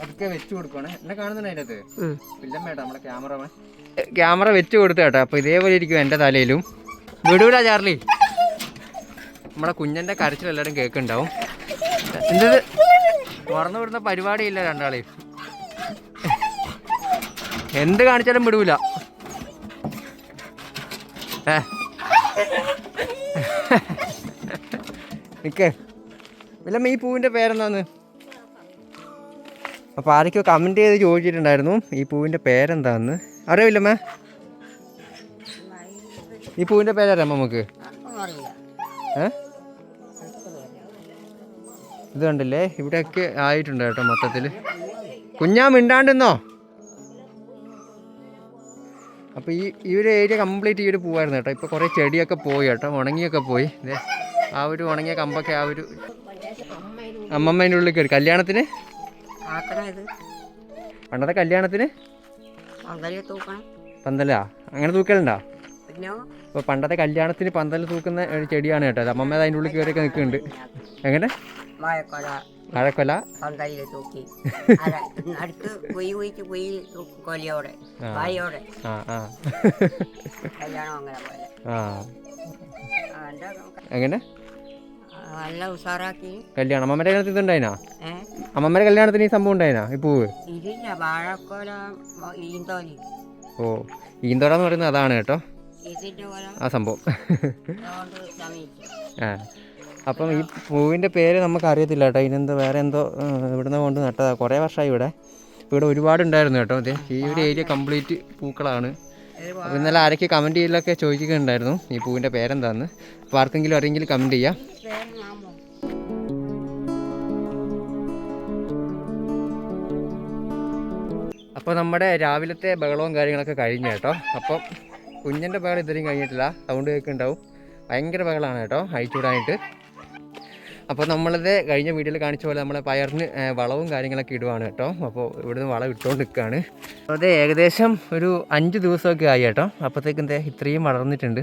അതൊക്കെ വെച്ച് കൊടുക്കണേ എന്നെ കാണുന്നുണ്ട് അതിനകത്ത്? ഉം. പില്ലമ്മേട്ടാ നമ്മളെ ക്യാമറമാൻ. ക്യാമറ വെച്ച് കൊടുത്ത കേട്ടോ അപ്പോൾ ഇതേപോലെ ഇരിക്കും എന്റെ തലയിലും. വിടൂല ചാർലി. നമ്മളെ കുഞ്ഞന്റെ കരച്ചിൽ എല്ലാവരും കേൾക്കുന്നുണ്ടാവും. എന്തത് തുറന്നു വിടുന്ന പരിപാടിയില്ല രണ്ടാളെയും എന്ത് കാണിച്ചാലും വിടൂല. ഏ. നിക്കേ. വില്ലമ്മ ഈ പൂവിന്റെ പേരെന്താന്ന്? അപ്പോൾ ആരൊക്കെയോ കമന്റ് ചെയ്ത് ചോദിച്ചിട്ടുണ്ടായിരുന്നു. ഈ പൂവിന്റെ പേരെന്താന്ന്? അറിയില്ലമ്മ ഈ പൂവിന്റെ പേരറിയാം നമുക്ക്? ഇത് കണ്ടില്ലേ? ഇവിടെയൊക്കെ ആയിട്ടുണ്ട് കേട്ടോ മൊത്തത്തിൽ കുഞ്ഞാ മിണ്ടാണ്ടെന്നോ അപ്പോൾ ഈ ഈ ഒരു ഏരിയ കംപ്ലീറ്റ് ഈ ഒരു പൂവായിരുന്നു കേട്ടോ. ഇപ്പോൾ കുറേ ചെടിയൊക്കെ പോയി കേട്ടോ. ഉണങ്ങിയൊക്കെ പോയി. ആ ഒരു ഉണങ്ങിയ കമ്പൊക്കെ ആ ഒരു അമ്മമ്മേന്റെ ഉള്ളിൽ കയറി. കല്യാണത്തിന്? ആക്കണം ഇത് പണ്ടത്തെ കല്യാണത്തിന്? പന്തലിൽ തൂക്കണം. പന്തലാ? അങ്ങനെ തൂക്കലുണ്ടോ? പിന്നെ? ഇപ്പോൾ പണ്ടത്തെ കല്യാണത്തിന് പന്തൽ തൂക്കുന്ന ഒരു ചെടിയാണ് കേട്ടോ. അമ്മമ്മ അതിന്റെ ഉള്ളിൽ കയറിയൊക്കെ നിൽക്കുന്നുണ്ട്. എങ്ങനെ? വാഴക്കൊല. പന്തലിൽ തൂക്കി. അല്ല അടുത്ത് കൊലയോടെ ആ. വായോടെ. ആ ആ. കല്യാണം അങ്ങനെ പോലെ. ആ. എങ്ങനെ? നല്ല ഉഷാറാക്കി. കല്യാണം. അമ്മമ്മയുടെ കല്യാണത്തിന് ഇതുണ്ടായിനാ അമ്മമ്മയുടെ കല്യാണത്തിന് ഈ സംഭവം ഉണ്ടായിനാ? ഈ പൂവ്? ഇതില്ല വാഴക്കോല ഈന്തോലി. ഓ ഈന്തോടാന്ന് പറയുന്നത് അതാണ് കേട്ടോ. ആ സംഭവം. ആ. അപ്പം ഈ പൂവിന്റെ പേര് നമുക്ക് അറിയത്തില്ല കേട്ടോ ഇതിനെന്തോ വേറെ എന്തോ ഇവിടുന്ന് കൊണ്ട് നട്ടതാ. കുറേ വർഷമായി ഇവിടെ. ഇവിടെ ഒരുപാട് ഉണ്ടായിരുന്നു കേട്ടോ അതെ ഈ ഒരു ഏരിയ കംപ്ലീറ്റ് പൂക്കളാണ്. ഇന്നലെ ആരൊക്കെ കമന്റ് ചെയ്യലൊക്കെ ചോദിക്കുന്നുണ്ടായിരുന്നു ഈ പൂവിന്റെ പേരെന്താന്ന്. അപ്പോൾ ആർക്കെങ്കിലും അറിയെങ്കിൽ കമന്റ് ചെയ്യാം. അപ്പോൾ നമ്മുടെ രാവിലത്തെ ബഹളവും കാര്യങ്ങളൊക്കെ കഴിഞ്ഞു കേട്ടോ. അപ്പം കുഞ്ഞിന്റെ ബഹളം ഇതുവരെയും കഴിഞ്ഞിട്ടില്ല. സൗണ്ട് കേൾക്കുന്നുണ്ടാവും. ഭയങ്കര ബഹളമാണ് കേട്ടോ അയച്ചുവിടാനായിട്ട് അപ്പോൾ നമ്മളിത് കഴിഞ്ഞ വീഡിയോയിൽ കാണിച്ച പോലെ നമ്മളെ പയറിന് വളവും കാര്യങ്ങളൊക്കെ ഇടുവാണ് കേട്ടോ. അപ്പോൾ ഇവിടുന്ന് വളം ഇട്ടുകൊണ്ട് നിൽക്കുകയാണ് അത് ഏകദേശം ഒരു അഞ്ച് ദിവസമൊക്കെ ആയി കേട്ടോ. അപ്പോഴത്തേക്കും ഇത്രയും വളർന്നിട്ടുണ്ട്.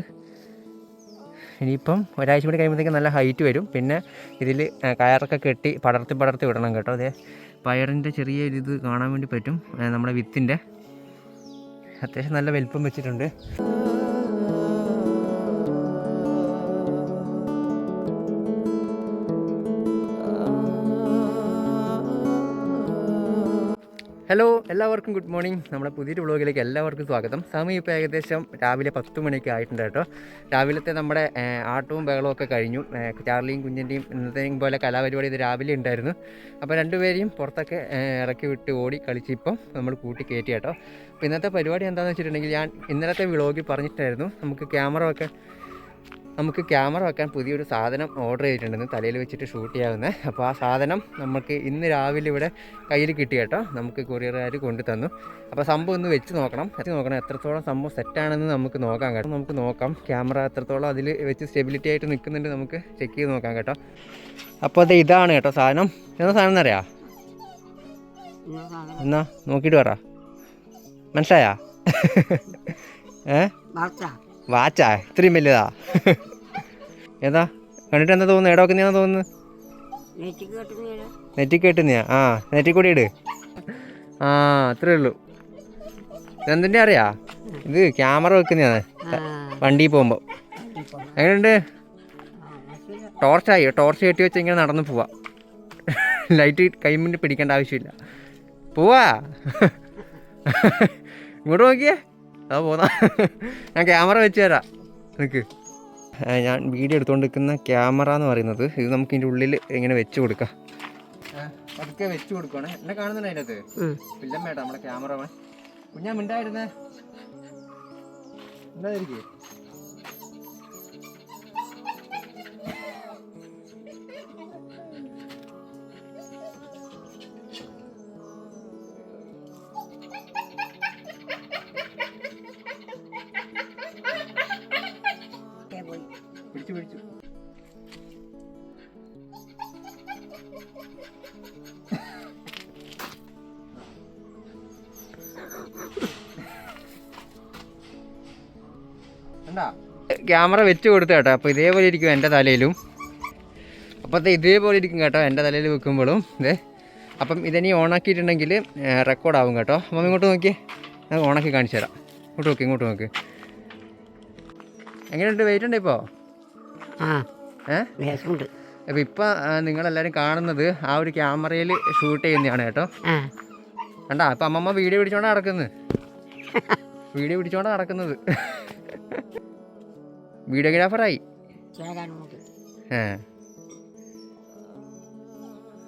ഇനിയിപ്പം ഒരാഴ്ച കൂടി കഴിയുമ്പോഴത്തേക്കും നല്ല ഹൈറ്റ് വരും. പിന്നെ ഇതിൽ കയറൊക്കെ കെട്ടി പടർത്തി പടർത്തി വിടണം കേട്ടോ. അതെ പയറിന്റെ ചെറിയ ഇത് കാണാൻ വേണ്ടി പറ്റും. നമ്മുടെ വിത്തിന്റെ. അത്യാവശ്യം നല്ല വലിപ്പം വെച്ചിട്ടുണ്ട്. ഹലോ എല്ലാവർക്കും ഗുഡ് മോർണിംഗ് നമ്മുടെ പുതിയൊരു വ്ളോഗിലേക്ക് എല്ലാവർക്കും സ്വാഗതം. സമയം ഇപ്പോൾ ഏകദേശം രാവിലെ പത്ത് മണിയൊക്കെ ആയിട്ടുണ്ട് കേട്ടോ. രാവിലത്തെ നമ്മുടെ ആട്ടവും ബഹളവും ഒക്കെ കഴിഞ്ഞു. ചാർലിയും കുഞ്ഞിന്റെയും ഇന്നത്തെയും പോലെ കലാപരിപാടി ഇത് രാവിലെ ഉണ്ടായിരുന്നു. അപ്പോൾ രണ്ടുപേരെയും പുറത്തൊക്കെ ഇറക്കി വിട്ട് ഓടി കളിച്ച് ഇപ്പം നമ്മൾ കൂട്ടി കയറ്റി കേട്ടോ. അപ്പോൾ ഇന്നത്തെ പരിപാടി എന്താണെന്ന് വെച്ചിട്ടുണ്ടെങ്കിൽ ഞാൻ ഇന്നലത്തെ വ്ളോഗിൽ പറഞ്ഞിട്ടായിരുന്നു നമുക്ക് ക്യാമറ ഒക്കെ നമുക്ക് ക്യാമറ വെക്കാൻ പുതിയൊരു സാധനം ഓർഡർ ചെയ്തിട്ടുണ്ടെന്ന് തലയിൽ വെച്ചിട്ട് ഷൂട്ട് ചെയ്യാവുന്നത് അപ്പോൾ ആ സാധനം നമുക്ക് ഇന്ന് രാവിലെ ഇവിടെ കയ്യിൽ കിട്ടി കേട്ടോ. നമുക്ക് കൊറിയറുകാർ കൊണ്ടു തന്നു. അപ്പോൾ സംഭവം ഒന്ന് വെച്ച് നോക്കണം. വെച്ച് നോക്കണം എത്രത്തോളം സംഭവം സെറ്റാണെന്ന് നമുക്ക് നോക്കാം കേട്ടോ. നമുക്ക് നോക്കാം. ക്യാമറ എത്രത്തോളം അതിൽ വെച്ച് സ്റ്റെബിലിറ്റി ആയിട്ട് നിൽക്കുന്നുണ്ട് നമുക്ക് ചെക്ക് ചെയ്ത് നോക്കാം കേട്ടോ. അപ്പോൾ അത് ഇതാണ് കേട്ടോ സാധനം. എന്താ സാധനം എന്നറിയാ? എന്നാ നോക്കിയിട്ട് പറ. മനസ്സിലായാ? ഏ? വാച്ചാ. ഇത്രയും വലുതാ. ഏതാ? കണ്ടിട്ട് എന്താ തോന്നുന്നു? എവിടെ വെക്കുന്നതാ തോന്നുന്നു? നെറ്റി കേട്ടുന്നയാ ആ നെറ്റി കൂടി ഇട് ആ അത്രേ ഉള്ളൂ. എന്തിന്റെ അറിയാ? ഇത് ക്യാമറ വെക്കുന്നതാണ് വണ്ടി പോകുമ്പോൾ എങ്ങനെയുണ്ട്? ടോർച്ചായി. ടോർച്ച് കെട്ടി വെച്ച് ഇങ്ങനെ നടന്നു പോവാ. ലൈറ്റ് കൈമുന്നിൽ പിടിക്കേണ്ട ആവശ്യമില്ല. പോവാ. ഇങ്ങോട്ട് നോക്കിയേ. അതാ പോന്നാ. ഞാൻ ക്യാമറ വെച്ച് തരാം. നിനക്ക് ഞാൻ വീഡിയോ എടുത്തുകൊണ്ട് നിൽക്കുന്ന ക്യാമറ എന്ന് പറയുന്നത് ഇത് നമുക്ക് ഇതിന്റെ ഉള്ളിൽ ഇങ്ങനെ വെച്ച് കൊടുക്കാം. അതൊക്കെ വെച്ച് കൊടുക്കുവാണ്. എന്നെ കാണുന്നുണ്ട് അതിനകത്ത്? പില്ലമ്മേട്ടാ നമ്മളെ ക്യാമറ കുഞ്ഞാ മിണ്ടായിരുന്നേ എന്തായിരിക്കും പിടിച്ചു പിടിച്ചു. ക്യാമറ വെച്ച് കൊടുത്ത കേട്ടോ. അപ്പോൾ ഇതേപോലെ ഇരിക്കും എന്റെ തലയിലും. അപ്പോൾ ദേ ഇതേപോലെ ഇരിക്കും കേട്ടോ എന്റെ തലയിൽ വെക്കുമ്പോഴും. ഇതേ അപ്പം ഇതിനി ഓണാക്കിയിട്ടുണ്ടെങ്കിൽ റെക്കോർഡ് ആവും കേട്ടോ. അപ്പം ഇങ്ങോട്ട് നോക്കി ഓണാക്കി കാണിച്ചു തരാം. ഇങ്ങോട്ട് നോക്കി ഇങ്ങോട്ട് നോക്ക്. എങ്ങനെയുണ്ട്? വെയിറ്റ് ഉണ്ട് ഇപ്പോൾ ആ. ഇപ്പൊ നിങ്ങളെല്ലാവരും കാണുന്നത് ആ ഒരു ക്യാമറയിൽ ഷൂട്ട് ചെയ്യുന്നതാണ് കേട്ടോ. കണ്ട അപ്പം അമ്മമ്മ വീഡിയോ പിടിച്ചോണ്ടാ നടക്കുന്നത് വീഡിയോ പിടിച്ചോണ്ടാ നടക്കുന്നത്. വീഡിയോഗ്രാഫറായി.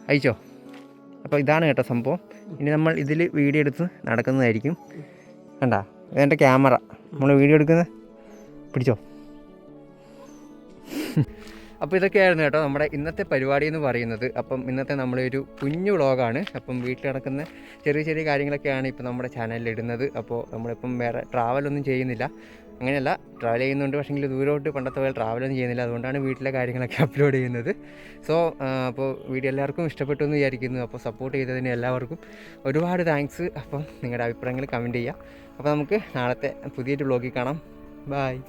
അയച്ചോ? അപ്പോൾ ഇതാണ് കേട്ടോ സംഭവം. ഇനി നമ്മൾ ഇതിൽ വീഡിയോ എടുത്ത് നടക്കുന്നതായിരിക്കും. കണ്ടാ ഇതെന്റെ ക്യാമറ. നമ്മൾ വീഡിയോ എടുക്കുന്നത് പിടിച്ചോ? അപ്പോൾ ഇതൊക്കെയായിരുന്നു കേട്ടോ നമ്മുടെ ഇന്നത്തെ പരിപാടി എന്ന് പറയുന്നത്. അപ്പം ഇന്നത്തെ നമ്മുടെ ഒരു കുഞ്ഞു വ്ളോഗാണ്. അപ്പം വീട്ടിൽ നടക്കുന്ന ചെറിയ ചെറിയ കാര്യങ്ങളൊക്കെയാണ് ഇപ്പോൾ നമ്മുടെ ചാനലിൽ ഇടുന്നത്. അപ്പോൾ നമ്മളിപ്പം വേറെ ട്രാവലൊന്നും ചെയ്യുന്നില്ല. അങ്ങനെയല്ല ട്രാവൽ ചെയ്യുന്നുണ്ട്. പക്ഷേങ്കിൽ ദൂരോട്ട് പണ്ടത്തെ പോലെ ട്രാവലൊന്നും ചെയ്യുന്നില്ല. അതുകൊണ്ടാണ് വീട്ടിലെ കാര്യങ്ങളൊക്കെ അപ്ലോഡ് ചെയ്യുന്നത്. സോ അപ്പോൾ വീഡിയോ എല്ലാവർക്കും ഇഷ്ടപ്പെട്ടു എന്ന് വിചാരിക്കുന്നു. അപ്പോൾ സപ്പോർട്ട് ചെയ്തതിന് എല്ലാവർക്കും ഒരുപാട് താങ്ക്സ് അപ്പം നിങ്ങളുടെ അഭിപ്രായങ്ങൾ കമന്റ് ചെയ്യുക. അപ്പോൾ നമുക്ക് നാളത്തെ പുതിയൊരു വ്ളോഗിൽ കാണാം. ബായ്